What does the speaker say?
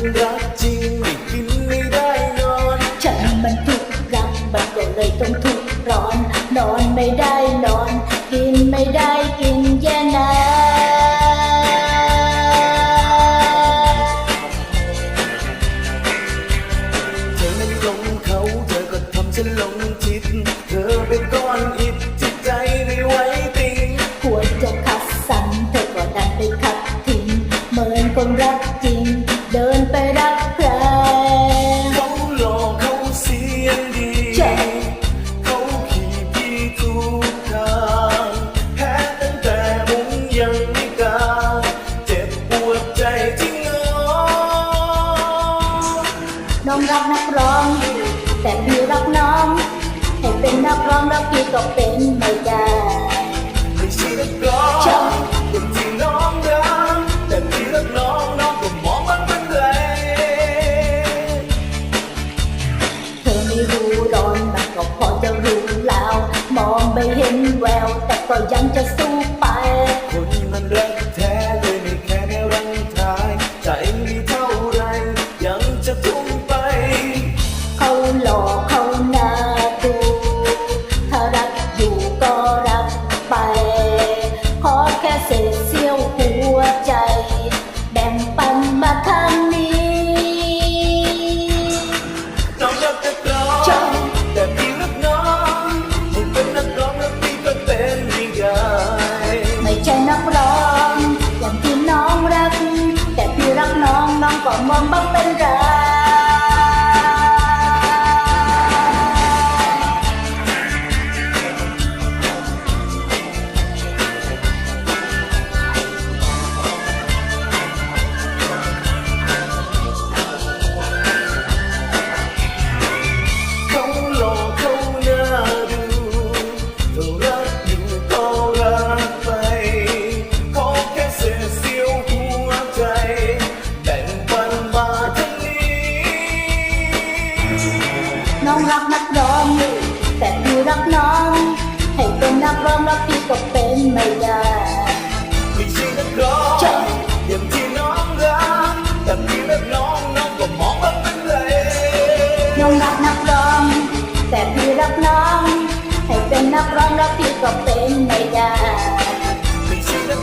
มันรักจริงไม่กินไม่ได้นอนฉันมันทุกข์รักมันก็เลยต้องทุกข์ร้อน นอนไม่ได้นอน กินไม่ได้กินแย่นะเธอนั้หลงเขาเธอก็ทำฉันหลงจิต เธอเป็นก้อนอิฐจิตใจไม่ไวติงควรจะคัสรรเธอก็ดันไปคัดทิ้งเหมือนคนรัก น้องรักนักร้อง แต่พี่รักน้อง ให้เป็นนักร้องรักพี่ก็เป็น ขอแค่เศษเสี้ยวหัวใจ แบ่งปันมาทางนี้ น้องรักนักร้องใช่แต่พี่รักน้องให้เป็นนักร้องแล้วพี่ก็เป็นไม่ได้ไม่ใช่นักร้องอย่างที่น้องรัก แต่พี่รักน้องน้องก็มองบ้างเป็น น้องรักนักร้องแต่พี่รักน้อง ให้เป็นนักร้องแล้วพี่ก็เป็นไม่ได้ไม่ใช่นักร้องใช่อย่างที่น้องรักแต่พี่รักน้องน้องก็มองมันเป็นไรน้องรักนักร้อง แต่พี่รักน้อง ให้เป็นนักร้องแล้วพี่ก็เป็นไม่ได้ไม่ใช่นัก